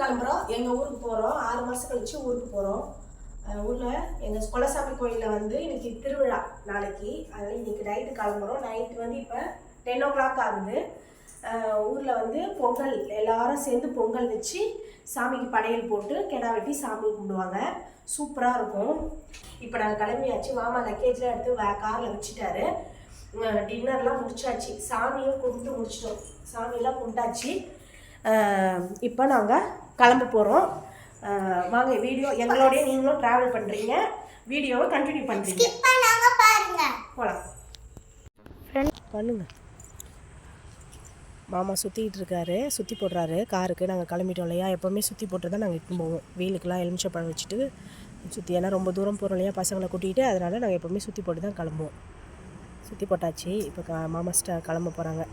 கிளம்புறோம். எங்கள் ஊருக்கு போகிறோம் ஆறு மாதம் கழிச்சு ஊருக்கு போகிறோம் ஊரில் எங்கள் குலசாமி கோயிலில் வந்து இன்னைக்கு திருவிழா நாளைக்கு. அதனால் இன்னைக்கு நைட்டு கிளம்புறோம். நைட்டு வந்து இப்போ டென் ஓ கிளாக் ஆகுது ஊரில் வந்து பொங்கல் எல்லாரும் சேர்ந்து பொங்கல் வச்சு சாமிக்கு படையல் போட்டு கிடா வெட்டி சாமி கும்பிடுவாங்க. சூப்பராக இருக்கும். இப்போ நாங்கள் கிளம்பியாச்சு. மாமா லக்கேஜ்லாம் எடுத்து வே காரில் வச்சுட்டாரு. டின்னர்லாம் முடிச்சாச்சு. சாமியும் கும்பிட்டு முடிச்சிட்டோம். சாமியெல்லாம் கும்பிட்டாச்சு. இப்போ நாங்கள் கிளம்ப போகிறோம் வாங்க வீடியோ எங்களோடய நீங்களும் ட்ராவல் பண்ணுறீங்க வீடியோவை கண்டினியூ பண்ணுறீங்க போகலாம் பண்ணுங்க. மாமா சுற்றிக்கிட்டு இருக்காரு சுற்றி போடுறாரு. காருக்கு நாங்கள் கிளம்பிட்டோம் இல்லையா? எப்போவுமே சுற்றி போட்டு தான் நாங்கள் இட்டுன்னு போவோம். வெயிலுக்கெல்லாம் எலுமிச்சப்பழம் வச்சுட்டு சுற்றி ஏன்னா ரொம்ப தூரம் போகிறோம் இல்லையா பசங்களை கூட்டிகிட்டு அதனால் நாங்கள் எப்போவுமே சுற்றி போட்டு தான் கிளம்புவோம். சுற்றி போட்டாச்சு. இப்போ மாமா கிளம்ப போகிறாங்க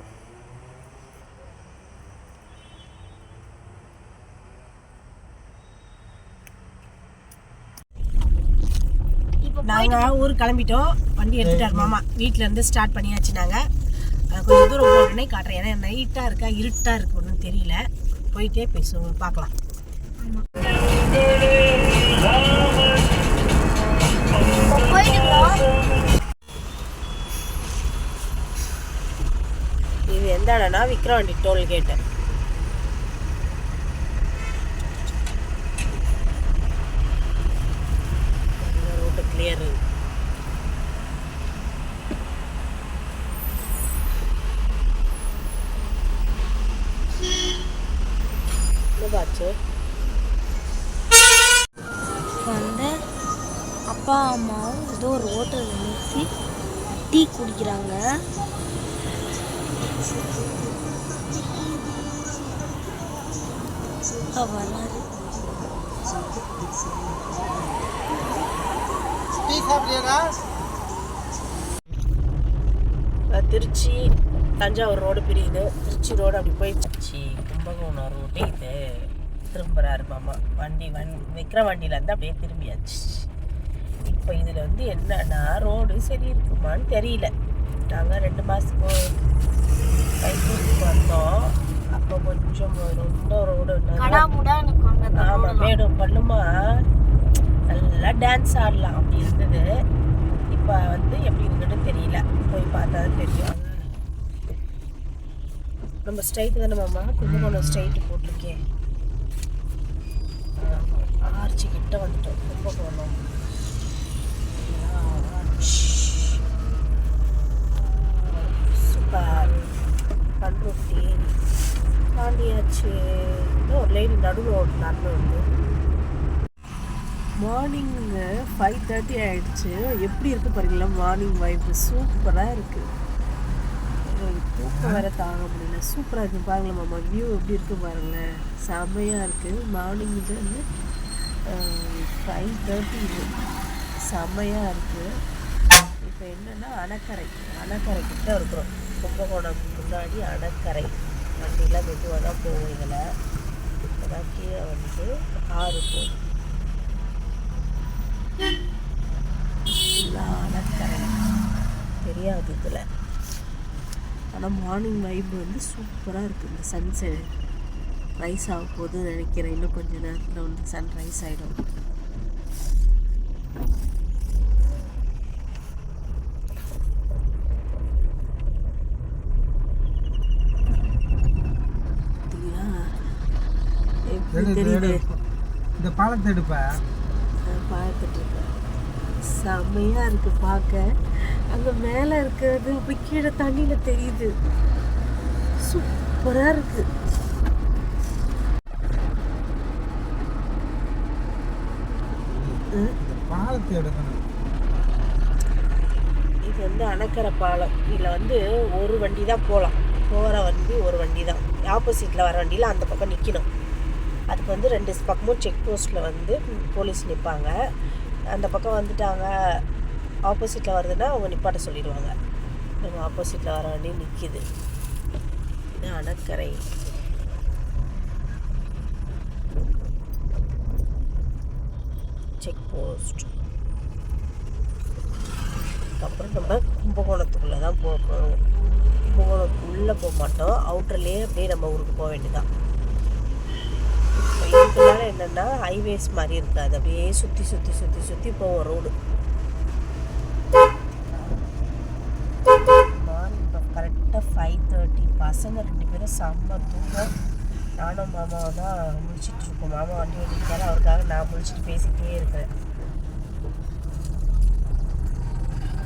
இப்போ நாங்கள் ஊருக்கு கிளம்பிட்டோம். வண்டி எடுத்துட்டார் மாமா. வீட்டிலேருந்து ஸ்டார்ட் பண்ணியாச்சு நாங்கள் கொஞ்சம் தூரம் போகணுன்னே காட்டுறேன். ஏன்னா நைட்டாக இருக்கா இருட்டாக இருக்கு ஒன்றும் தெரியல. போயிட்டே பேசுவோம். பார்க்கலாம். இது எந்த இடம்னா Vikravandi toll gate route clear என்னதாச்சு வந்து அப்பா அம்மாவும் ஏதோ ஒரு ஹோட்டலில் நிறுத்தி டீ குடிக்கிறாங்க. அப்பா திருச்சி தஞ்சாவூர் ரோடு பிரியுது. திருச்சி ரோடு அப்படி போய் திருச்சி கும்பகோணம் ரோடு இது. திரும்புறாரு மாமா. வண்டி வண் விற்கிற வண்டியிலேருந்து அப்படியே திரும்பியாச்சு. இப்போ இதில் வந்து என்னன்னா ரோடு சரி இருக்குமான்னு தெரியல. நாங்கள் ரெண்டு மாதத்துக்கு தைப்பூசிக்கு வந்தோம். அப்போ கொஞ்சம் ரொம்ப ரோடு ஆமாம் மேடும் பல்லுமா? நல்லா டான்ஸ் ஆடலாம் அப்படி இருந்தது. இப்போ வந்து எப்படி இருக்குன்னு தெரியல. போய் பார்த்தா தான் தெரியும். நம்ம ஸ்ட்ரைட்டு தானே மாமா? கும்பகோணம் ஸ்ட்ரைட்டு போட்டிருக்கேன் ஆர்ச்சி கிட்ட வந்துட்டோம். கும்பகோணம் சூப்பர் பண்ருட்டி பாண்டியாச்சு ஒரு லைன் நடுவில் நடந்து வந்து மார்னிங் ஃபைவ் தேர்ட்டி ஆகிடுச்சு எப்படி இருக்குது பாருங்களா மார்னிங் வைப்பு சூப்பராக இருக்குது தூக்கம் வேற தாங்க முடியல. சூப்பராக இருக்குது பாருங்களேன் மாமா. வியூ எப்படி இருக்குது பாருங்களேன். செம்மையாக இருக்குது மார்னிங் இது வந்து ஃபைவ் தேர்ட்டி இது. செம்மையாக இருக்குது இப்போ என்னென்னா அணக்கரை. அணக்கரை கிட்ட இருக்கிறோம். கும்பகோணம் முன்னாடி அணக்கரை. வண்டிலாம் மெதுவாக தான் போகும் இதில். கீழே வந்து ஆறு போகும் ஃபுல்லாக அணக்கரை தெரியாது இதில். ஆனால் மார்னிங் வைப் வந்து சூப்பராக இருக்குது இந்த சன்செட் ரைஸ் ஆக போகுதுன்னு நினைக்கிறேன் இன்னும் கொஞ்ச நேரத்தில் வந்து சன் ரைஸ் ஆகிடும் தெரியுது? இந்த பாலத்தை எடுப்ப. நான் பார்த்துட்டு இருக்கேன் செம்மையா இருக்கு பார்க்க. அங்க மேல இருக்கிறது போய் கீழே தண்ணியில தெரியுது. சூப்பரா இருக்கு. இது வந்து அணக்கரை பாலம். இதில் வந்து ஒரு வண்டி தான் போகலாம் போகிற வண்டி ஒரு வண்டி தான் ஆப்போசிட்டில் வர வண்டியில் அந்த பக்கம் நிற்கணும் அதுக்கு வந்து ரெண்டு பக்கமும் செக் போஸ்ட்டில் வந்து போலீஸ் நிற்பாங்க அந்த பக்கம் வந்துட்டாங்க ஆப்போசிட்டில் வருதுன்னா அவங்க நிப்பாட்ட சொல்லிடுவாங்க. நம்ம ஆப்போசிட்டில் வர வண்டி நிற்கிது இது அணக்கரை செக் போஸ்ட் அதுக்கப்புறம் நம்ம கும்பகோணத்துக்குள்ளே தான் போகணும் கும்பகோணத்துக்குள்ளே போக மாட்டோம் அவுட்டர்லேயே அப்படியே நம்ம ஊருக்கு போக வேண்டியதான் இப்போ என்னென்னா ஹைவேஸ் மாதிரி இருக்காது. அப்படியே சுற்றி சுற்றி சுற்றி சுற்றி போவோம் ரோடு மார்னிங் இப்போ கரெக்டாக ஃபைவ் தேர்ட்டி பசங்க ரெண்டு பேரும் செம்ம தூக்கம். நானும் மாமாவும் தான் முடிச்சிட்டு இருக்கோம். மாமா வண்டி ஓட்டிருக்காரு அவருக்காக நான் முடிச்சுட்டு பேசிக்கிட்டே இருக்கிறேன்.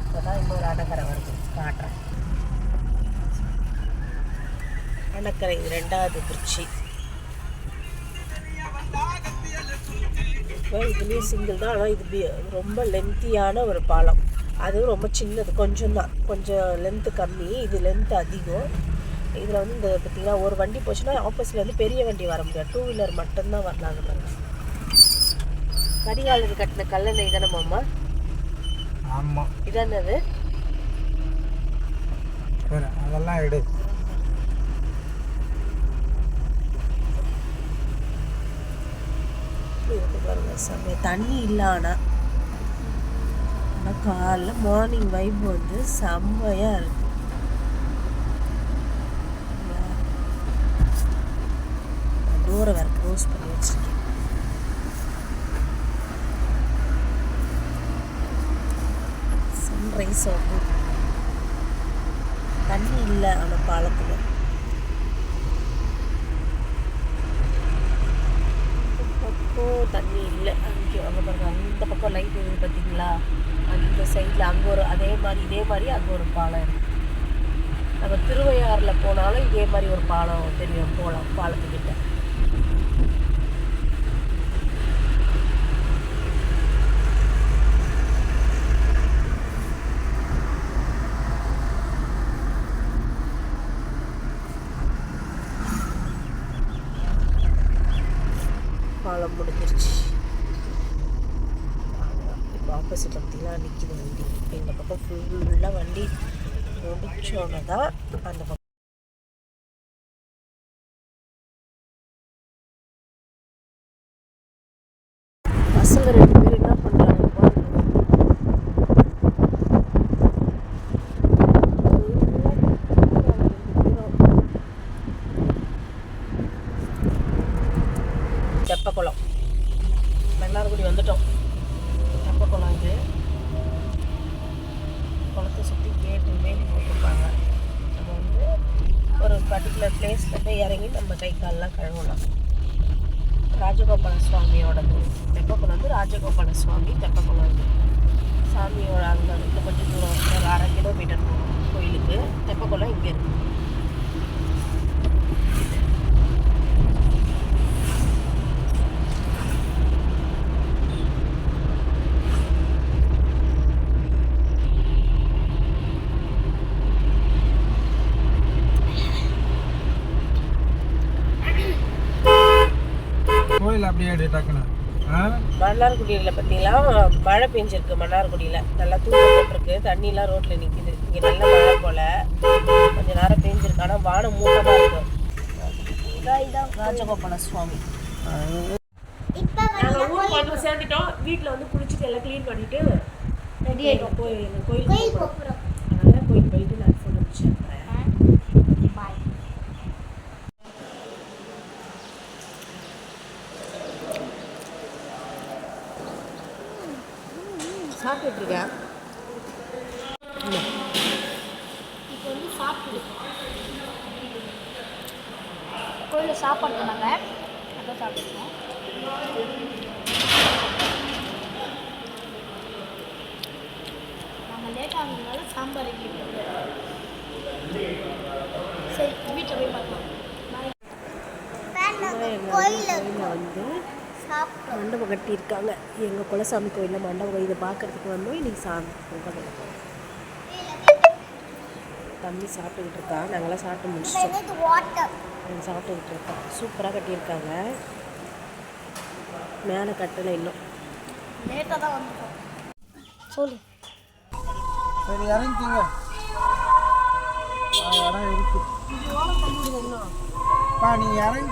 இப்போதான் இன்னொரு அணக்கரை வருது. காட்டுறேன். அணக்கரை இது ரெண்டாவது திருச்சி. இதுலேயும் சிங்கிள் தான். ஆனால் இது ரொம்ப லென்த்தியான ஒரு பாலம். அது ரொம்ப சின்னது. கொஞ்சம் தான். கொஞ்சம் லென்த்து கம்மி. இது லென்த் அதிகம். இதில் வந்து இந்த பார்த்தீங்கன்னா ஒரு வண்டி போச்சுன்னா ஆப்போசிட்ல வந்து பெரிய வண்டி வர முடியாது. டூ வீலர் மட்டும்தான் வரலாங்க பாருங்க கடிகாலர் கட்டின கல்லணை தானே மாமா? ஆமாம் இதானது அதெல்லாம் எடு. இருக்கு தண்ணி இல்லை ஆனால் ஆனால் காலைல மார்னிங் வைப் வந்து செம்மையாக இருக்கும் டோரை வேறு க்ளோஸ் பண்ணி வச்சிருக்கேன். சன்ரைஸ் ஆகும் தண்ணி இல்லை ஆனால் பாலத்தில் பக்கம் தண்ணி இல்லை. அங்கே அங்கே பாருங்கள் அந்த பக்கம் லைட் இருக்குது பார்த்தீங்களா அந்த சைடில் அங்கே ஒரு அதே மாதிரி இதே மாதிரி அங்கே ஒரு பாலம் இருக்குது நம்ம திருவையாறில் போனாலும் இதே மாதிரி ஒரு பாலம் தெரியும் போகலாம் பாலத்துக்கிட்ட பாலம் முடிஞ்சிருச்சு பஸ்ஸு ஆப்போசிட்டில் நிற்கிது வண்டி. இந்த பக்கம் ஃபுல்லாக வண்டி முடிச்சோன்னே தான் அந்த பக்கம் பசங்க ரெண்டு பேர் என்ன பண்ணுறாங்க தெப்பக்குளம் மன்னார்குடி வந்துட்டோம் தெப்பக்குளம் இது குளத்தை சுற்றி கேட்டு வேலி போட்டிருப்பாங்க நம்ம வந்து ஒரு பர்டிகுலர் பிளேஸில் போய் இறங்கி நம்ம கை கால்லாம் கழுவலாம் ராஜகோபால சுவாமியோடது தெப்பக்குளம் வந்து ராஜகோபால சுவாமி தெப்பக்குளம் இது சாமியோட அங்கே இன்னும் கொஞ்சம் தூரம் ஒரு அரை கிலோமீட்டர் கோயிலுக்கு தெப்பக்குளம் இங்கே இருக்கு கோயில் அப்படியே எடு டக்குன்னு ஆ மன்னார்குடியில் பார்த்தீங்களா மழை பெஞ்சிருக்கு மன்னார்குடியில். நல்லா தூக்கம் போட்டிருக்கு. தண்ணிலாம் ரோட்டில் நிற்கிது இங்கே நல்ல மழை போல். கொஞ்ச நேரம் பெஞ்சிருக்கு. ஆனால் வானம் மூட்டமாக இருக்கு. ராஜகோபால சுவாமி. நாங்கள் ஊருக்கு வந்து சேர்ந்துட்டோம் வீட்டில் வந்து குளிச்சுட்டு எல்லாம் க்ளீன் பண்ணிட்டு ரெடி ஆகிட்டோம் எங்கள் கோயிலுக்கு கோயில் போகிறோம் போகிறோம் அதனால் கோயில் போயிட்டு நான் ஃபோன் முடிச்சிடுறேன் பாய் இருக்கேன் இப்போ வந்து சாப்பிட்டு கோயிலில் சாப்பாடு பண்ணாங்க. அதான் சாப்பிட்டுருக்கோம் நாங்கள் லேட்டாக வந்ததுனால சாம்பார் ரெடி சரி வீட்டில் போய் பார்க்கலாம். கோயிலில் வந்து மண்டபம் கட்டியிருக்காங்க. எங்கள் குலசாமி கோயிலில் மண்டபம் இதை பார்க்கறதுக்கு வந்தோம். இன்னைக்கு சாமி பொங்கல் தம்பி சாப்பிட்டுக்கிட்டு இருக்கா. நாங்களாம் சாப்பிட்டு முடிச்சிட்டோம். சாப்பிட்டுக்கிட்டு இருக்கோம் சூப்பராக கட்டியிருக்காங்க. மேலே கட்டலை இன்னும். லேட்டாக தான் வந்துட்டோம். சொல்லு. சரி இறங்கிக்கங்க. ஆ, இடம் இருக்கு. பா நீ இறங்கி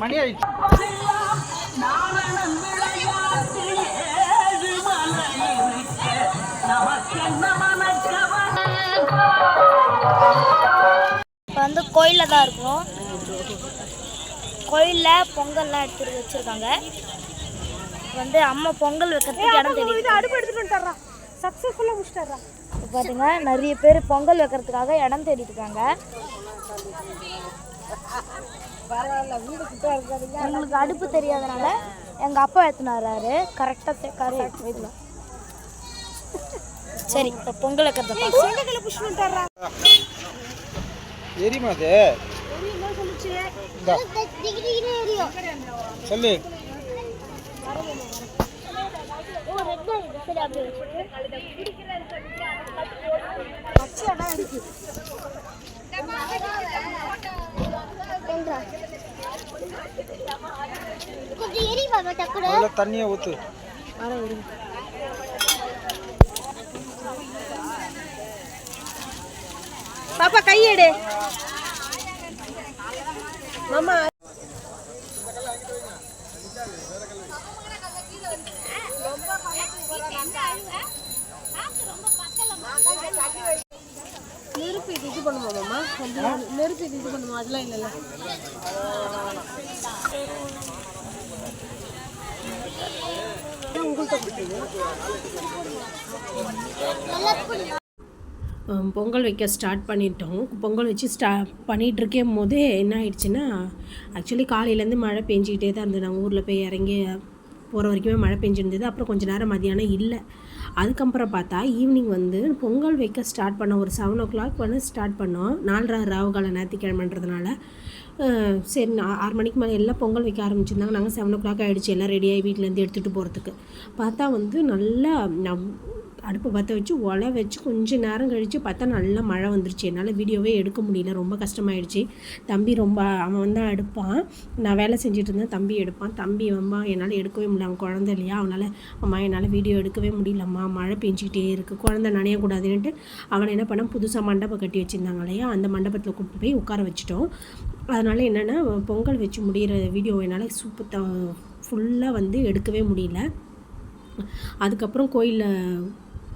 மணி ஆயிடுச்சு இப்போ வந்து கோயிலில் தான் இருக்கோம். கோயிலில் பொங்கல்லாம் எடுத்து வச்சுருக்காங்க. வந்து அம்மா பொங்கல் வைக்கிறதுக்கு இடம் தெரியுது அடுப்பு எடுத்துட்டு சக்ஸஸ்ஃபுல்லாக முடிச்சிட்டாரா இப்போ பார்த்தீங்க நிறைய பேர் பொங்கல் வைக்கிறதுக்காக இடம் தேடிட்டு இருக்காங்க. எங்களுக்கு அடுப்பு தெரியாதனால எங்கள் அப்பா எடுத்துன்னு வர்றாரு. கரெக்டாக சேர்க்காரு வீட்டில் சரி இப்போ பொங்கல் வைக்கிறத பார்க்கலாம் எரியுமா அது? இந்தா. சொல்லு முதல்ல தண்ணியை ஊற்று பாப்பா கையெடு. மாமா. நெருப்பு இது இது பண்ணுமா மாமா? நெருப்பு இது இது பண்ணுமா? அதெல்லாம் இல்லைல்ல. பொங்கல் வைக்க ஸ்டார்ட் பண்ணிட்டோம். பொங்கல் வச்சு ஸ்டா பண்ணிகிட்டு இருக்கும் போதே என்ன ஆயிடுச்சுன்னா ஆக்சுவலி காலையிலேருந்து மழை பெஞ்சிக்கிட்டே தான் இருந்தது. நாங்கள் ஊரில் போய் இறங்கி போகிற வரைக்குமே மழை பெஞ்சிருந்தது. அப்புறம் கொஞ்சம் நேரம் மதியானம் இல்லை. அதுக்கப்புறம் பார்த்தா ஈவினிங் வந்து பொங்கல் வைக்க ஸ்டார்ட் பண்ணோம் ஒரு செவன் ஓ கிளாக் வந்து ஸ்டார்ட் பண்ணோம். நாலரை ராவு கால ஞாயிற்றுக்கிழமைன்றதுனால. சரி நான் ஆறு மணிக்கு மேலே எல்லாம் பொங்கல் வைக்க ஆரம்பிச்சிருந்தாங்க. நாங்கள் செவன் ஓ கிளாக் ஆகிடுச்சு எல்லாம் ரெடியாகி வீட்டிலேருந்து எடுத்துகிட்டு போகிறதுக்கு பார்த்தா வந்து நல்லா நம் அடுப்பு பற்ற வச்சு ஒலை வச்சு கொஞ்சம் நேரம் கழித்து பார்த்தா நல்லா மழை வந்துருச்சு. என்னால் வீடியோவே எடுக்க முடியல. ரொம்ப கஷ்டமாயிடுச்சு. தம்பி ரொம்ப அவன் வந்து எடுப்பான். நான் வேலை செஞ்சுட்டு இருந்தேன். தம்பி எடுப்பான். தம்பி வம்பா என்னால் எடுக்கவே முடியல. அவன் குழந்த இல்லையா? அவனால் அம்மா என்னால் வீடியோ எடுக்கவே முடியலம்மா. மழை பெஞ்சிக்கிட்டே இருக்குது குழந்த நனையக்கூடாதுன்ட்டு அவனை என்ன பண்ண புதுசாக மண்டபம் கட்டி வச்சுருந்தாங்க இல்லையா? அந்த மண்டபத்தில் கூப்பிட்டு போய் உட்கார வச்சுட்டோம். அதனால் என்னென்னா பொங்கல் வச்சு முடிகிற வீடியோ என்னால் சூப்பர் ஃபுல்லாக வந்து எடுக்கவே முடியல. அதுக்கப்புறம் கோயிலில்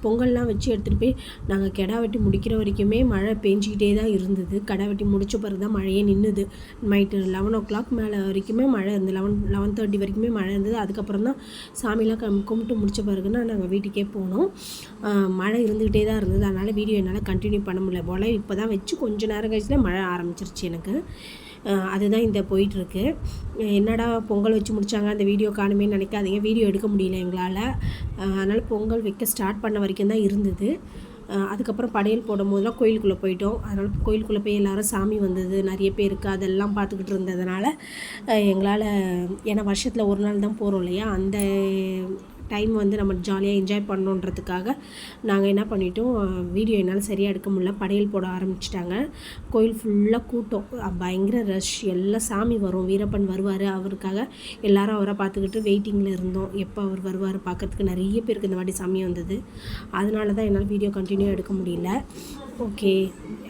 பொங்கல்லாம் வச்சு எடுத்துகிட்டு போய் நாங்கள் கிடா வெட்டி முடிக்கிற வரைக்குமே மழை பெஞ்சிக்கிட்டே தான் இருந்தது. கடா வெட்டி முடிச்ச பிறகு தான் மழையே நின்றுது நைட்டு லெவன் ஓ கிளாக் மேலே வரைக்குமே மழை இருந்தது. லெவன் லெவன் தேர்ட்டி வரைக்குமே மழை இருந்தது. அதுக்கப்புறம் தான் சாமிலாம் கம் கும்பிட்டு முடிச்ச பிறகுனா நாங்கள் வீட்டுக்கே போனோம். மழை இருந்துக்கிட்டே தான் இருந்தது. அதனால் வீடியோ என்னால் கண்டினியூ பண்ண முடியல. போல இப்போ தான் வச்சு கொஞ்ச நேரம் கழிச்சு மழை ஆரம்பிச்சிருச்சு எனக்கு. அதுதான் இந்த போயிட்டுருக்கு. என்னடா பொங்கல் வச்சு முடிச்சாங்க அந்த வீடியோ காணுமே நினைக்காதீங்க. வீடியோ எடுக்க முடியல எங்களால். அதனால் பொங்கல் வைக்க ஸ்டார்ட் பண்ண வரைக்கும் தான் இருந்தது. அதுக்கப்புறம் படையல் போடும் போதெல்லாம் கோயிலுக்குள்ளே போயிட்டோம். அதனால் கோயிலுக்குள்ளே போய் எல்லாரும் சாமி வந்தது நிறைய பேருக்கு அதெல்லாம் பார்த்துக்கிட்டு இருந்ததுனால எங்களால் ஏன்னா வருஷத்தில் ஒரு நாள் தான் போகிறோம் இல்லையா? அந்த டைம் வந்து நம்ம ஜாலியாக என்ஜாய் பண்ணணுன்றதுக்காக நாங்கள் என்ன பண்ணிட்டோம் வீடியோ என்னால் சரியாக எடுக்க முடியல. படையல் போட ஆரம்பிச்சிட்டாங்க. கோயில் ஃபுல்லாக கூட்டம். பயங்கர ரஷ் எல்லாம் சாமி வரும். வீரப்பன் வருவார். அவருக்காக எல்லாரும் அவரை பார்த்துக்கிட்டு வெயிட்டிங்கில் இருந்தோம். எப்போ அவர் வருவார் பார்க்கறதுக்கு நிறைய பேருக்கு இந்த வாட்டி சாமி வந்தது. அதனால தான் என்னால் வீடியோ கண்டினியூ எடுக்க முடியல. ஓகே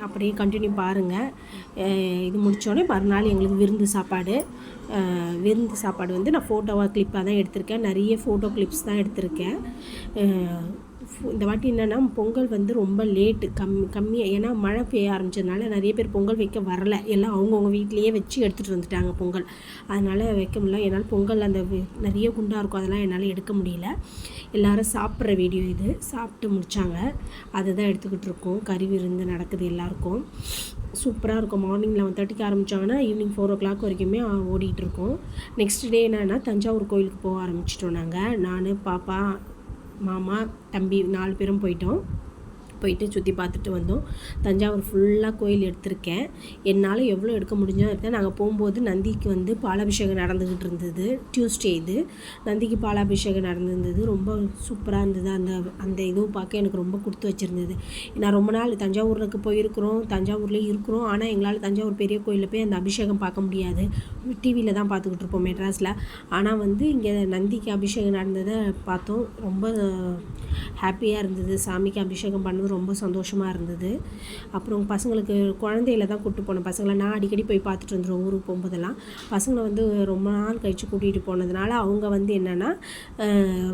அப்படியே கண்டினியூ பாருங்கள் இது முடித்தோடனே மறுநாள் எங்களுக்கு விருந்து சாப்பாடு. விருந்து சாப்பாடு வந்து நான் ஃபோட்டோவாக கிளிப்பாக தான் எடுத்திருக்கேன். நிறைய ஃபோட்டோ கிளிப்ஸ் தான் எடுத்திருக்கேன். இந்த வாட்டி என்னென்னா பொங்கல் வந்து ரொம்ப லேட்டு கம் கம்மியாக ஏன்னா மழை பெய்ய ஆரம்பிச்சதுனால நிறைய பேர் பொங்கல் வைக்க வரல. எல்லாம் அவங்கவுங்க வீட்லேயே வச்சு எடுத்துகிட்டு வந்துட்டாங்க பொங்கல். அதனால் வைக்க முடியல. என்னால் பொங்கல் அந்த நிறைய குண்டாக இருக்கும் அதெல்லாம் என்னால் எடுக்க முடியல. எல்லோரும் சாப்பிட்ற வீடியோ இது. சாப்பிட்டு முடித்தாங்க அதுதான் எடுத்துக்கிட்டு இருக்கோம். கறி விருந்து நடக்குது எல்லாருக்கும். சூப்பராக இருக்கும். மார்னிங் லெவன் தேர்ட்டிக்கு ஆரம்பித்தாங்கன்னா ஈவினிங் ஃபோர் ஓ கிளாக் வரைக்குமே ஓடிட்டு இருக்கோம். நெக்ஸ்ட் டே என்னென்னா தஞ்சாவூர் கோயிலுக்கு போக ஆரம்பிச்சிட்டோம் நாங்கள் நான் பாப்பா மாமா தம்பி நாலு பேரும் போயிட்டோம். போயிட்டு சுற்றி பார்த்துட்டு வந்தோம். தஞ்சாவூர் ஃபுல்லாக கோயில் எடுத்திருக்கேன். என்னால் எவ்வளோ எடுக்க முடிஞ்சோ எடுத்தேன் நாங்கள் போகும்போது நந்திக்கு வந்து பாலாபிஷேகம் நடந்துக்கிட்டு இருந்தது. டியூஸ்டே இது. நந்திக்கு பாலாபிஷேகம் நடந்திருந்தது. ரொம்ப சூப்பராக இருந்தது. அந்த அந்த இதுவும் பார்க்க எனக்கு ரொம்ப கொடுத்து வச்சுருந்தது. நான் ரொம்ப நாள் தஞ்சாவூருக்கு போயிருக்கிறோம். தஞ்சாவூர்லேயே இருக்கிறோம். ஆனால் எங்களால் தஞ்சாவூர் பெரிய கோயிலில் போய் அந்த அபிஷேகம் பார்க்க முடியாது. டிவியில் தான் பார்த்துக்கிட்டு இருப்போம் மெட்ராஸில். ஆனால் வந்து இங்கே நந்திக்கு அபிஷேகம் நடந்ததை பார்த்தோம். ரொம்ப ஹாப்பியாக இருந்தது. சாமிக்கு அபிஷேகம் பண்ணது ரொம்ப சந்தோஷமாக இருந்தது. அப்புறம் பசங்களுக்கு குழந்தையில தான் கூப்பிட்டு போனேன். பசங்களை நான் அடிக்கடி போய் பார்த்துட்டு வந்துடுவோம் ஊருக்கு போகும்போதெல்லாம். பசங்களை வந்து ரொம்ப நாள் கழித்து கூட்டிகிட்டு போனதுனால அவங்க வந்து என்னென்னா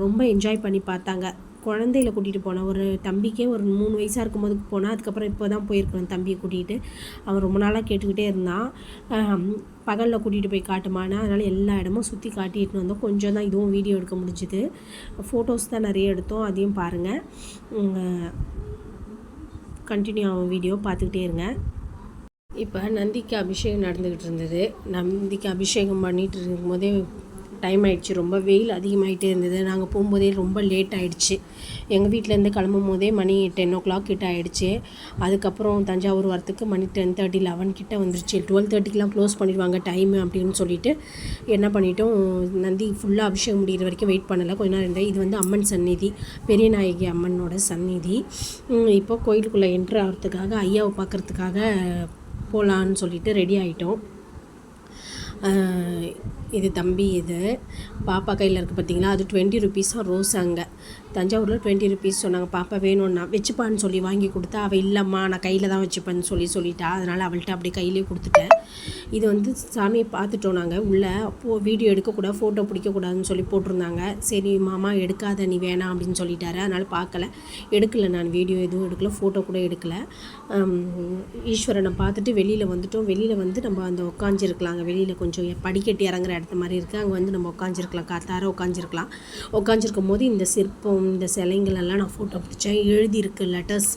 ரொம்ப என்ஜாய் பண்ணி பார்த்தாங்க. குழந்தையில கூட்டிகிட்டு போனேன். ஒரு தம்பிக்கே ஒரு மூணு வயசாக இருக்கும்போது போனேன். அதுக்கப்புறம் இப்போ தான் போயிருக்கேன் தம்பியை கூட்டிகிட்டு அவன் ரொம்ப நாளாக கேட்டுக்கிட்டே இருந்தான். பகலில் கூட்டிகிட்டு போய் காட்டுமானா அதனால் எல்லா இடமும் சுற்றி காட்டிட்டு வந்தோம். கொஞ்சம் தான் இதுவும் வீடியோ எடுக்க முடிஞ்சுது. ஃபோட்டோஸ் தான் நிறைய எடுத்தோம். அதையும் பாருங்கள் கண்டினியூ ஆகும் வீடியோ பார்த்துக்கிட்டே இருங்க. இப்போ நந்திக்கு அபிஷேகம் நடந்துக்கிட்டு இருந்தது. நந்திக்கு அபிஷேகம் பண்ணிகிட்டு இருக்கும்போதே டைம் ஆயிடுச்சு. ரொம்ப வெயில் அதிகமாகிட்டே இருந்தது. நாங்கள் போகும்போதே ரொம்ப லேட் ஆயிடுச்சு. எங்கள் வீட்டிலேருந்து கிளம்பும் போதே மணி டென் ஓ கிளாக் கிட்ட ஆயிடுச்சு. அதுக்கப்புறம் தஞ்சாவூர் வரத்துக்கு மணி டென் தேர்ட்டி லெவன் கிட்ட வந்துருச்சு. டுவெல் தேர்ட்டிக்கெலாம் க்ளோஸ் பண்ணிடுவாங்க டைம் அப்படின்னு சொல்லிட்டு என்ன பண்ணிட்டோம். நந்தி ஃபுல்லாக அபிஷேகம் முடிகிற வரைக்கும் வெயிட் பண்ணலை. கொஞ்ச நேரம் இருந்தேன். இது வந்து அம்மன் சந்நிதி. பெரியநாயகி அம்மனோட சந்நிதி. இப்போ கோயிலுக்குள்ளே என்ட்ரு ஆகிறதுக்காக ஐயாவை பார்க்குறதுக்காக போகலான்னு சொல்லிட்டு ரெடி ஆகிட்டோம் இது தம்பி இது. பாப்பா கையில் இருக்குது பார்த்தீங்களா அது டுவெண்ட்டி ருபீஸாக ரோஸ் அங்கே. தஞ்சாவூரில் டுவெண்ட்டி ருபீஸ் சொன்னாங்க. பாப்பா வேணும்னா வச்சுப்பான்னு சொல்லி வாங்கி கொடுத்தா அவள் இல்லைம்மா நான் கையில் தான் வச்சுப்பேன்னு சொல்லி சொல்லிட்டா. அதனால் அவள்கிட்ட அப்படியே கையிலே கொடுத்துட்டேன். இது வந்து சாமியை பார்த்துட்டோம் நாங்கள் உள்ளே போ வீடியோ எடுக்கக்கூடாது ஃபோட்டோ பிடிக்கக்கூடாதுன்னு சொல்லி போட்டிருந்தாங்க. சரி மாமா எடுக்காத நீ வேணாம் அப்படின்னு சொல்லிட்டாரு. அதனால் பார்க்கல. எடுக்கல நான் வீடியோ எதுவும் எடுக்கல ஃபோட்டோ கூட எடுக்கல. ஈஸ்வரனை பார்த்துட்டு வெளியில் வந்துட்டோம். வெளியில் வந்து நம்ம அந்த உட்காந்துருக்கலாங்க வெளியில் கொஞ்சம் படிக்கட்டு இறங்குற இடத்த மாதிரி இருக்குது அங்கே வந்து நம்ம உட்காந்துருக்கலாம் காத்தார உட்காந்துருக்கலாம் உட்காந்துருக்கும் போது இந்த சிற்பம் இந்த சிலைங்கள் எல்லாம் நான் ஃபோட்டோ பிடிச்சேன். எழுதியிருக்கு லெட்டர்ஸ்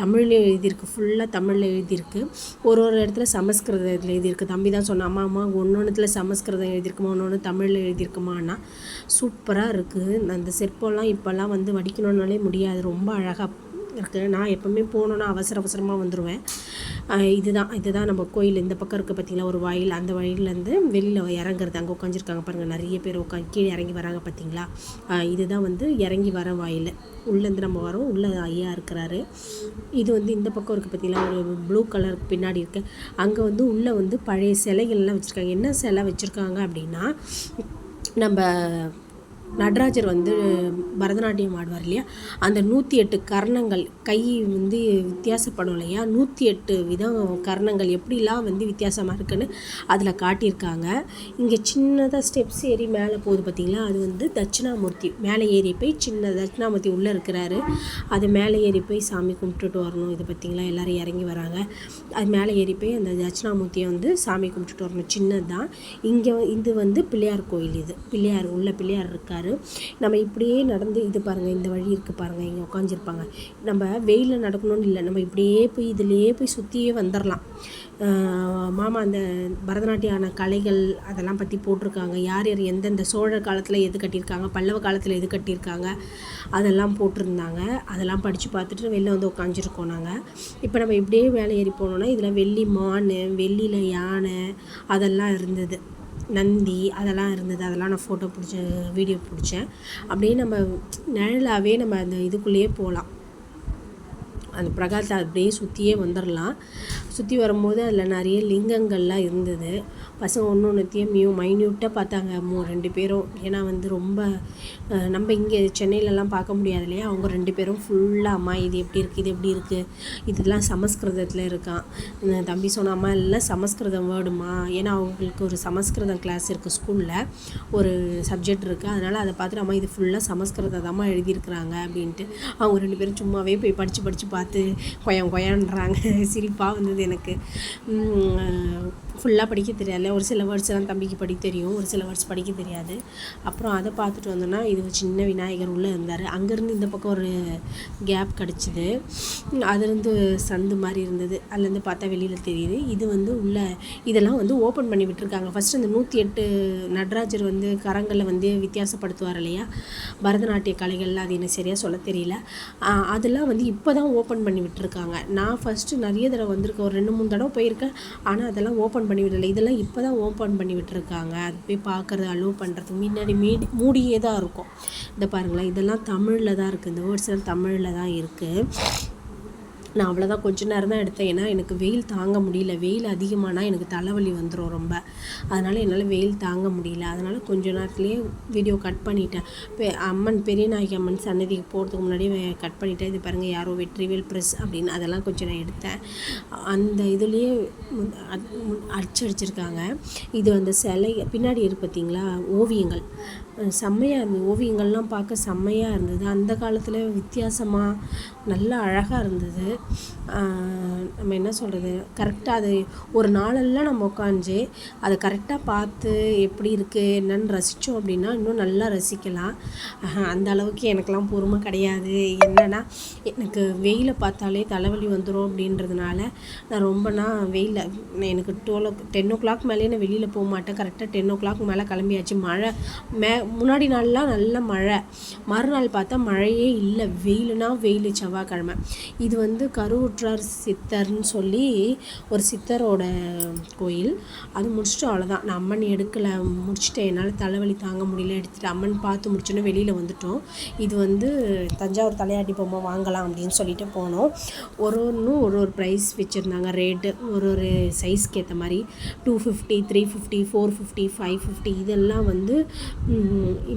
தமிழ்லேயும் எழுதியிருக்கு. ஃபுல்லாக தமிழில் எழுதியிருக்கு. ஒரு ஒரு இடத்துல சமஸ்கிருதத்தில் எழுதியிருக்கு. தம்பி தான் சொன்னான் அம்மா அம்மா ஒன்று ஒன்றுத்தில் சமஸ்கிருதம் எழுதியிருக்குமா? ஒன்று ஒன்று தமிழில் எழுதியிருக்குமான்னா சூப்பராக இருக்குது அந்த சிற்பம்லாம் இப்போல்லாம் வந்து வடிக்கணுன்னாலே முடியாது. ரொம்ப அழகாக இருக்குது நான் எப்போவுமே போகணுன்னா அவசர அவசரமாக வந்துடுவேன் இதுதான் இதுதான் நம்ம கோயில். இந்த பக்கம் இருக்குது பார்த்தீங்களா ஒரு வாயில். அந்த வழியிலேருந்து வெளியில் இறங்குறது. அங்கே உட்காந்துருக்காங்க பாருங்கள் நிறைய பேர் உட்காந்து கீழே இறங்கி வராங்க பார்த்தீங்களா இதுதான் வந்து இறங்கி வர வாயில். உள்ளேருந்து நம்ம வரோம். உள்ளே ஐயா இருக்கிறாரு. இது வந்து இந்த பக்கம் இருக்குது பார்த்தீங்களா ஒரு ப்ளூ கலர் பின்னாடி இருக்கு. அங்கே வந்து உள்ளே வந்து பழைய சிலைகள்லாம் வச்சுருக்காங்க. என்ன சிலை வச்சுருக்காங்க அப்படின்னா நம்ம நடராஜர் வந்து பரதநாட்டியம் ஆடுவார் இல்லையா? அந்த நூற்றி எட்டு கர்ணங்கள் கை வந்து வித்தியாசப்படும் இல்லையா? நூற்றி எட்டு விதம் கர்ணங்கள் எப்படிலாம் வந்து வித்தியாசமாக இருக்குன்னு அதில் காட்டியிருக்காங்க. இங்கே சின்னதாக ஸ்டெப்ஸ் ஏறி மேலே போகுது பார்த்திங்களா அது வந்து தட்சிணாமூர்த்தி. மேலே ஏறி போய் சின்ன தட்சிணாமூர்த்தி உள்ளே இருக்கிறாரு. அது மேலே ஏறி போய் சாமி கும்பிட்டுட்டு வரணும். இது பார்த்தீங்களா எல்லோரும் இறங்கி வராங்க. அது மேலே ஏறி போய் அந்த தட்சிணாமூர்த்தியை வந்து சாமி கும்பிட்டுட்டு வரணும். சின்னது தான் இங்கே இது வந்து பிள்ளையார் கோயில் இது. பிள்ளையார் உள்ள பிள்ளையார் இருக்காரு. நம்ம இப்படியே நடந்து இது பாருங்கள் இந்த வழி இருக்குது பாருங்கள் இங்கே உட்காந்துருப்பாங்க நம்ம வெயிலில் நடக்கணும்னு இல்லை நம்ம இப்படியே போய் இதுலேயே போய் சுற்றியே வந்துடலாம் மாமா அந்த பரதநாட்டியான கலைகள் அதெல்லாம் பற்றி போட்டிருக்காங்க. யார் யார் எந்தெந்த சோழர் காலத்தில் எது கட்டியிருக்காங்க பல்லவ காலத்தில் எது கட்டியிருக்காங்க அதெல்லாம் போட்டிருந்தாங்க. அதெல்லாம் படித்து பார்த்துட்டு வெளில வந்து உட்காந்துருக்கோம் நாங்கள் இப்போ நம்ம இப்படியே மேலே ஏறி போனோம்னா இதில் வெள்ளி மான் வெள்ளியில் யானை அதெல்லாம் இருந்தது. நந்தி அதெல்லாம் இருந்தது. அதெல்லாம் நான் ஃபோட்டோ பிடிச்ச வீடியோ பிடிச்சேன். அப்படியே நம்ம நிழலாவே நம்ம அந்த இதுக்குள்ளேயே போகலாம். அந்த பிரகாரத்தை அப்படியே சுற்றியே வந்துடலாம் சுற்றி வரும்போது அதில் நிறைய லிங்கங்கள்லாம் இருந்தது. பசங்க ஒன்று ஒன்றுத்தையும் மியூ மைன்யூட்டாக பார்த்தாங்க. மூ ரெண்டு பேரும். ஏன்னா வந்து ரொம்ப நம்ம இங்கே சென்னையிலலாம் பார்க்க முடியாது இல்லையா? அவங்க ரெண்டு பேரும் ஃபுல்லாக அம்மா இது எப்படி இருக்குது இது எப்படி இருக்குது இதெல்லாம் சமஸ்கிருதத்தில் இருக்கான். தம்பி சொன்ன அம்மா எல்லாம் சமஸ்கிருதம் வேர்டுமா ஏன்னா அவங்களுக்கு ஒரு சமஸ்கிருதம் கிளாஸ் இருக்குது ஸ்கூலில் ஒரு சப்ஜெக்ட் இருக்குது அதனால் அதை பார்த்துட்டு அம்மா இது ஃபுல்லாக சமஸ்கிருதமாக எழுதியிருக்கிறாங்க அப்படின்ட்டு. அவங்க ரெண்டு பேரும் சும்மாவே போய் படித்து படித்து பார்த்து கொயம் கொயான்றாங்க சிரிப்பாக வந்தது எனக்கு. ஃபுல்லாக படிக்க தெரியாது ஒரு சில வேர்ட்ஸ் எல்லாம் தம்பிக்கு படிக்க தெரியும். ஒரு சில வேர்ட்ஸ் படிக்க தெரியாது. அப்புறம் அதை பார்த்துட்டு வந்தோன்னா இது ஒரு சின்ன விநாயகர் உள்ளே இருந்தார். அங்கேருந்து இந்த பக்கம் ஒரு கேப் கிடச்சிது. அதுலேருந்து சந்து மாதிரி இருந்தது. அதுலேருந்து பார்த்தா வெளியில் தெரியுது. இது வந்து உள்ளே இதெல்லாம் வந்து ஓப்பன் பண்ணி விட்டுருக்காங்க. ஃபஸ்ட்டு அந்த நூற்றி எட்டு நடராஜர் வந்து கரங்களில் வந்து வித்தியாசப்படுத்துவார் இல்லையா? பரதநாட்டிய கலைகள்லாம் அது எனக்கு சரியாக சொல்ல தெரியல. அதெல்லாம் வந்து இப்போ தான் ஓப்பன் பண்ணி விட்டுருக்காங்க. நான் ஃபஸ்ட்டு நிறைய தடவை வந்திருக்கேன். ஒரு ரெண்டு மூணு தடவை போயிருக்கேன். ஆனால் அதெல்லாம் ஓப்பன் பண்ணி விடலை இதெல்லாம் இப்போ தான் ஓப்பன் பண்ணி விட்டுருக்காங்க. அது போய் பார்க்குறது அலோவ் பண்ணுறதுக்கு முன்னாடி மீடி மூடியே தான் இருக்கும். இந்த பாருங்களேன் இதெல்லாம் தமிழில் தான் இருக்குது இந்த வேர்ட்ஸ் எல்லாம் தமிழில் தான் இருக்குது நான் அவ்வளோதான் கொஞ்ச நேரம் தான் எடுத்தேன். ஏன்னா எனக்கு வெயில் தாங்க முடியல. வெயில் அதிகமானால் எனக்கு தலைவலி வந்துடும் ரொம்ப. அதனால் என்னால் வெயில் தாங்க முடியல. அதனால் கொஞ்ச நேரத்துலேயே வீடியோ கட் பண்ணிட்டேன். அம்மன் பெரியநாயகி அம்மன் சன்னதிக்கு போகிறதுக்கு முன்னாடியே கட் பண்ணிட்டேன். இது பாருங்கள் யாரோ வெற்றிவேல் ப்ரெஸ் அப்படின்னு அதெல்லாம் கொஞ்சம் நான் எடுத்தேன். அந்த இதுலேயே அடிச்சு அடிச்சிருக்காங்க. இது அந்த சிலை பின்னாடி இருக்கு பார்த்தீங்களா ஓவியங்கள். செம்மையாக இருந்தது. ஓவியங்கள்லாம் பார்க்க செம்மையாக இருந்தது. அந்த காலத்தில் வித்தியாசமாக நல்லா அழகாக இருந்தது. நம்ம என்ன சொல்கிறது கரெக்டாக அது ஒரு நாளெல்லாம் நம்ம உட்காந்து அதை கரெக்டாக பார்த்து எப்படி இருக்குது என்னன்னு ரசித்தோம் அப்படின்னா இன்னும் நல்லா ரசிக்கலாம். அந்த அளவுக்கு எனக்கெல்லாம் பொறுமை கிடையாது. என்னென்னா எனக்கு வெயிலை பார்த்தாலே தலைவலி வந்துடும் அப்படின்றதுனால நான் ரொம்ப நான் வெயிலில் எனக்கு டுவெல் டென் ஓ கிளாக் மேலேயே நான் வெளியில் போக மாட்டேன். கரெக்டாக டென் ஓ கிளாக் மேலே கிளம்பியாச்சு. மழை மே முன்னாடி நாள்லாம் நல்ல மழை. மறுநாள் பார்த்தா மழையே இல்லை. வெயிலுனா வெயில் செவ்வாய்க்கிழமை. இது வந்து கருவுற்றார் சித்தர்னு சொல்லி ஒரு சித்தரோட கோயில். அது முடிச்சுட்டு அவ்வளோதான் நான் அம்மன் எடுக்கலை. முடிச்சுட்டேன் என்னால் தலைவலி தாங்க முடியல. எடுத்துட்டு அம்மன் பார்த்து முடிச்சோன்னே வெளியில் வந்துட்டோம். இது வந்து தஞ்சாவூர் தலையாட்டி பொம்மை வாங்கலாம் அப்படின்னு சொல்லிட்டு போனோம். ஒரு ஒன்றும் ஒரு ஒரு ப்ரைஸ் வச்சுருந்தாங்க. ரேட்டு ஒரு ஒரு சைஸ்க்கு ஏற்ற மாதிரி. Two fifty three fifty four fifty five fifty இதெல்லாம் வந்து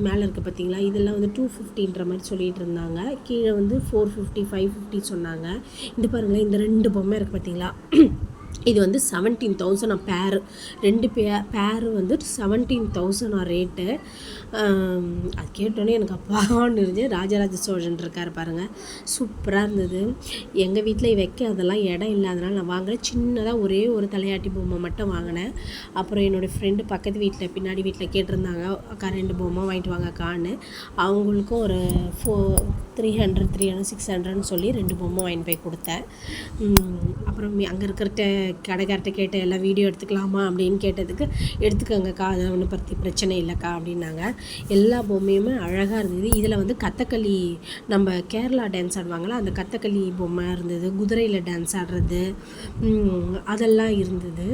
மேலே இருக்க பார்த்தீங்களா? இதெல்லாம் வந்து டூ ஃபிஃப்டின்ற மாதிரி சொல்லிகிட்டு இருந்தாங்க கீழே வந்து ஃபோர் ஃபிஃப்டி ஃபைவ் ஃபிஃப்டி சொன்னாங்க. இந்த பாருங்களேன் இந்த ரெண்டு பொம்மை இருக்குது பார்த்தீங்களா? இது வந்து செவன்டீன் தௌசண்ட் பேர் ரெண்டு பே பேர் வந்து செவன்டீன் தௌசண்ட் ரேட்டு அது கேட்டோன்னே எனக்கு அப்பான்னு இருந்துச்சு ராஜராஜ சோழன் இருக்கார் பாருங்கள் சூப்பராக இருந்தது. எங்கள் வீட்டில் வைக்க அதெல்லாம் இடம் இல்லாதனால நான் வாங்கினேன் சின்னதாக ஒரே ஒரு தலையாட்டி பொம்மை மட்டும் வாங்கினேன். அப்புறம் என்னோடய ஃப்ரெண்டு பக்கத்து வீட்டில் பின்னாடி வீட்டில் கேட்டிருந்தாங்க அக்கா ரெண்டு பொம்மை வாங்கிட்டு வாங்க அக்கான்னு. அவங்களுக்கும் ஒரு four three hundred three hundred six ஹண்ட்ரட்னு சொல்லி ரெண்டு பொம்மை வாங்கிட்டு போய் கொடுத்தேன். அப்புறம் அங்கே இருக்கிற கடைக்கார்ட்ட கேட்ட எல்லாம் வீடியோ எடுத்துக்கலாமா? அப்படின்னு கேட்டதுக்கு எடுத்துக்கோங்கக்கா அதை ஒன்றும் பற்றி பிரச்சனை இல்லைக்கா அப்படின்னாங்க. எல்லா பொம்மையுமே அழகாக இருந்தது. இதில் வந்து கத்தக்களி நம்ம கேரளா டான்ஸ் ஆடுவாங்களா அந்த கத்தக்களி பொம்மை இருந்தது. குதிரையில் டான்ஸ் ஆடுறது. அதெல்லாம் இருந்தது.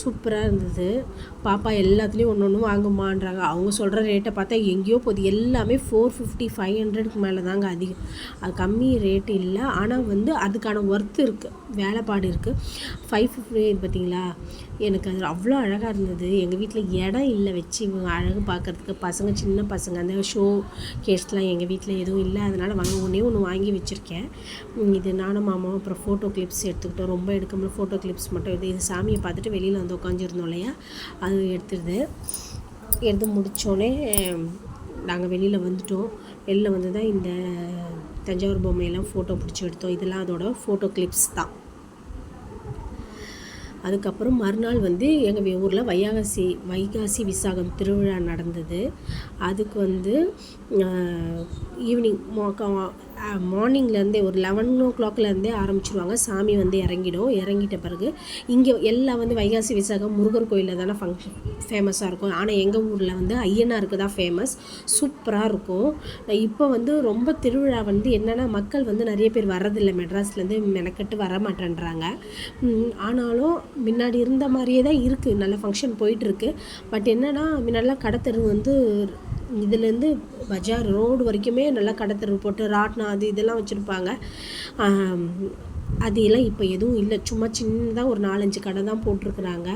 சூப்பராக இருந்தது. பாப்பா எல்லாத்துலேயும் ஒன்று ஒன்று வாங்குமான்றாங்க. அவங்க சொல்கிற ரேட்டை பார்த்தா எங்கேயோ போகுது. எல்லாமே ஃபோர் ஃபிஃப்டி ஃபைவ் ஹண்ட்ரடுக்கு மேலே தாங்க அதிகம். அது கம்மி ரேட்டு இல்லை. ஆனால் வந்து அதுக்கான ஒர்த் இருக்குது வேலைப்பாடு இருக்குது ஃபைவ் ஃபிஃப்டி பார்த்தீங்களா? எனக்கு அது அவ்வளோ அழகாக இருந்தது. எங்கள் வீட்டில் இடம் இல்லை வச்சு இவங்க அழகு பார்க்கறதுக்கு. பசங்க சின்ன பசங்க. அந்த ஷோ கேஸ்லாம் எங்கள் வீட்டில் எதுவும் இல்லை. அதனால் வாங்க ஒன்றே ஒன்று வாங்கி வச்சுருக்கேன். இது நானும் மாமாவும் அப்புறம் ஃபோட்டோ கிளிப்ஸ் எடுத்துக்கிட்டோம். ரொம்ப எடுக்க முடியல ஃபோட்டோ கிளிப்ஸ் மட்டும் எடுத்து இது சாமியை பார்த்துட்டு வெளியில் வந்து உட்காந்துருந்தோம் இல்லையா? அது எடுத்துருது. எடுத்து முடித்தோடனே நாங்கள் வெளியில் வந்துட்டோம். வெளியில் வந்து தான் இந்த தஞ்சாவூர் பொம்மையெல்லாம் ஃபோட்டோ பிடிச்சி எடுத்தோம். இதெல்லாம் அதோட ஃபோட்டோ கிளிப்ஸ் தான். அதுக்கப்புறம் மறுநாள் வந்து எங்கள் ஊரில் வைகாசி வைகாசி விசாகம் திருவிழா நடந்தது. அதுக்கு வந்து ஈவினிங் மார்னிங்லேருந்தே ஒரு லெவன் ஓ கிளாக்லேருந்தே ஆரம்பிச்சிருவாங்க. சாமி வந்து இறங்கிடும். இறங்கிட்ட பிறகு இங்கே எல்லாம் வந்து வைகாசி விசாகம் முருகர் கோயிலில் தானே ஃபங்க்ஷன் ஃபேமஸாக இருக்கும். ஆனால் எங்கள் ஊரில் வந்து ஐயனாருக்கு தான் ஃபேமஸ் சூப்பராக இருக்கும். இப்போ வந்து ரொம்ப திருவிழா வந்து என்னென்னா மக்கள் வந்து நிறைய பேர் வர்றதில்லை. மெட்ராஸ்லேருந்து மெனக்கட்டு வர மாட்டேன்றாங்க ஆனாலும் முன்னாடி இருந்த மாதிரியே தான் இருக்குது நல்ல ஃபங்க்ஷன் போயிட்டுருக்கு. பட் என்னென்னா முன்னாடிலாம் கடத்தெரு வந்து இதுலேருந்து பஜார் ரோடு வரைக்குமே நல்லா கடத்தெரு போட்டு ராட்னா அது இதெல்லாம் வச்சுருப்பாங்க. அதையெல்லாம் இப்போ எதுவும் இல்லை. சும்மா சின்னதாக ஒரு நாலஞ்சு கடை தான் போட்டிருக்குறாங்க.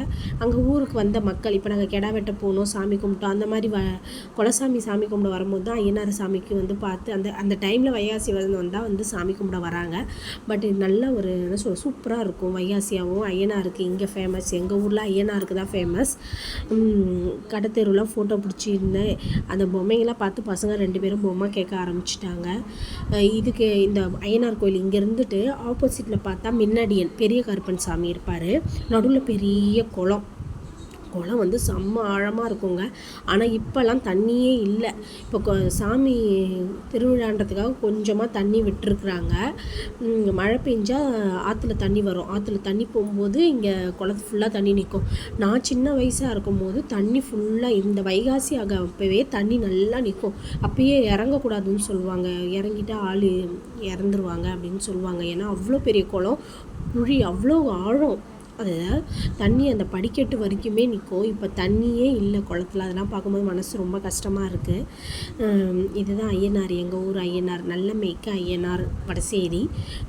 அங்கே ஊருக்கு வந்த மக்கள் இப்போ நாங்கள் கெடா வெட்ட போனோம் சாமி கும்பிட்டோம் அந்த மாதிரி வ குலசாமி சாமி கும்பிட வரும்போது தான் ஐயனார் சாமிக்கு வந்து பார்த்து அந்த அந்த டைமில் வைகாசி வந்து வந்தால் வந்து சாமி கும்பிட வராங்க. பட் நல்ல ஒரு என்ன சொல் சூப்பராக இருக்கும் வைகாசியாகவும் ஐயனாருக்கு இங்கே ஃபேமஸ் எங்கள் ஊரில் ஐயனாருக்கு தான் ஃபேமஸ் கடத்தெருவில் ஃபோட்டோ பிடிச்சிருந்தேன். அந்த பொம்மைங்களாம் பார்த்து பசங்க ரெண்டு பேரும் பொம்மை கேட்க ஆரம்பிச்சிட்டாங்க. இதுக்கு இந்த ஐயனார் கோயில் இங்கே இருந்துட்டு ஆப்போசிட்டில் பார்த்தா மின்னடியன் பெரிய கருப்பன் சாமி இருப்பார். நடுவில் பெரிய குளம். குளம் வந்து செம்ம ஆழமாக இருக்குங்க. ஆனால் இப்போல்லாம் தண்ணியே இல்லை. இப்போ கொ- சாமி திருவிழான்றதுக்காக கொஞ்சமாக தண்ணி விட்டுருக்குறாங்க. மழை பெஞ்சால் ஆற்றுல தண்ணி வரும். ஆற்றுல தண்ணி போகும்போது இங்கே குளத்து ஃபுல்லாக தண்ணி நிற்கும் நான் சின்ன வயசாக இருக்கும்போது தண்ணி ஃபுல்லாக இந்த வைகாசி ஆக அப்போவே தண்ணி நல்லா நிற்கும் அப்பயே இறங்கக்கூடாதுன்னு சொல்லுவாங்க. இறங்கிட்டால் ஆள் இறந்துருவாங்க அப்படின்னு சொல்லுவாங்க. ஏன்னா அவ்வளோ பெரிய குளம். குழி அவ்வளோ ஆழம். அது தண்ணி அந்த படிக்கட்டு வரைக்குமே நிற்கும் இப்போ தண்ணியே இல்லை குளத்துல. அதெல்லாம் பார்க்கும்போது மனசு ரொம்ப கஷ்டமாக இருக்குது இதுதான் ஐயனார். எங்கள் ஊர் ஐயனார். நல்ல மேய்க்க ஐயனார் வடசேரி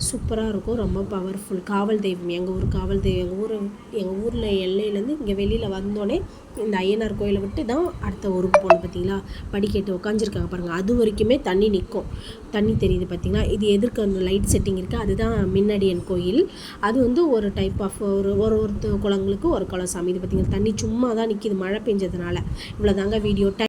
சூப்பராக இருக்கும். ரொம்ப பவர்ஃபுல் காவல் தெய்வம். எங்கள் ஊர் காவல் தெய்வம். எங்கள் ஊர் எங்கள் ஊரில் எல்லையிலேருந்து இங்கே வெளியில் வந்தோடனே இந்த ஐயனார் கோயிலை விட்டு தான் அடுத்த ஊருக்கு போகணும் பார்த்தீங்களா? படிக்கட்டு உட்காந்துருக்காங்க பாருங்கள் அது வரைக்குமே தண்ணி நிற்கும். தண்ணி தெரியுது பார்த்தீங்களா? இது எதிர்க்க அந்த லைட் செட்டிங் இருக்குது அதுதான் மின்னடியன் கோயில். அது வந்து ஒரு டைப் ஆஃப் ஒரு ஒரு ஒருத்த குளங்களுக்கு ஒரு குளம் சாமி. இது பார்த்தீங்கன்னா தண்ணி சும்மா தான் நிற்கிது மழை பெஞ்சதுனால. இவ்வளோதாங்க வீடியோ